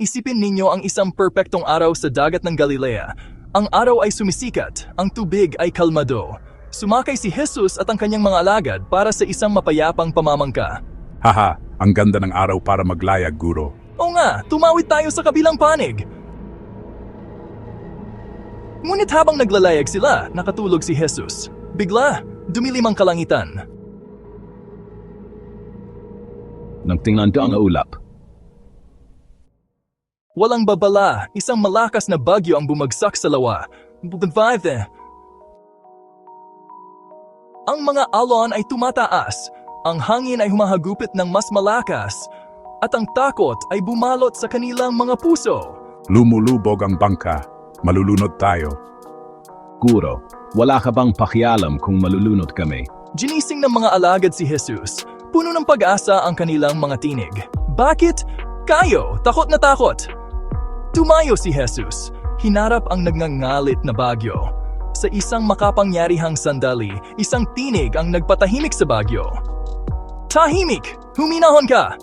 Isipin ninyo ang isang perpektong araw sa dagat ng Galilea. Ang araw ay sumisikat, ang tubig ay kalmado. Sumakay si Jesus at ang kanyang mga alagad para sa isang mapayapang pamamangka. Haha, ang ganda ng araw para maglayag, guro. O nga, tumawid tayo sa kabilang panig. Ngunit habang naglalayag sila, nakatulog si Jesus. Bigla, dumilim ang kalangitan. Nang tingnan ang ulap, Walang babala, isang malakas na bagyo ang bumagsak sa lawa. Bumabave. Ang mga alon ay tumataas, ang hangin ay humahagupit ng mas malakas, at ang takot ay bumalot sa kanilang mga puso. Lumulubog ang bangka. Malulunod tayo. guro, wala ka bang pakialam kung malulunod kami? Ginising ng mga alagad si Jesus. Puno ng pag-asa ang kanilang mga tinig. Bakit? Kayo, takot na takot. Tumayo si Jesus. Hinarap ang nagngangalit na bagyo. Sa isang makapangyarihang sandali, isang tinig ang nagpatahimik sa bagyo. Tahimik! Huminahon ka!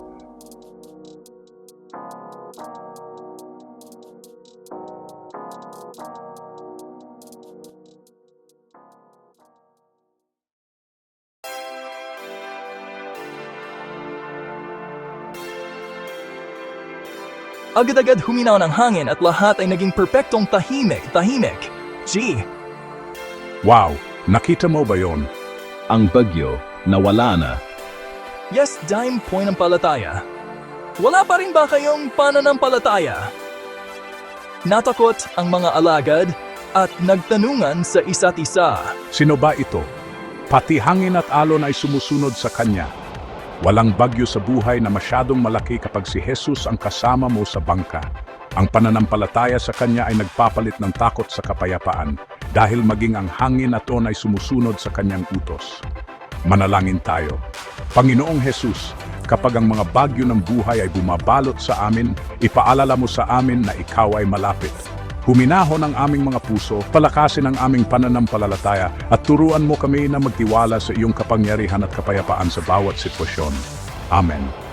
Agad-agad huminaw ng hangin at lahat ay naging perpektong tahimik, tahimik. Gee, Wow, nakita mo ba yon? Ang bagyo, nawala na. yes, dime point ng palataya. Wala pa rin ba kayong pananampalataya? Natakot ang mga alagad at nagtanungan sa isa't isa. Sino ba ito? Pati hangin at alon ay sumusunod sa kanya. Walang bagyo sa buhay na masyadong malaki kapag si Jesus ang kasama mo sa bangka. Ang pananampalataya sa kanya ay nagpapalit ng takot sa kapayapaan dahil maging ang hangin at on ay sumusunod sa kanyang utos. Manalangin tayo. Panginoong Jesus, kapag ang mga bagyo ng buhay ay bumabalot sa amin, ipaalala mo sa amin na ikaw ay malapit. Huminahon ang aming mga puso, palakasin ang aming pananampalataya at turuan mo kami na magtiwala sa iyong kapangyarihan at kapayapaan sa bawat sitwasyon. Amen.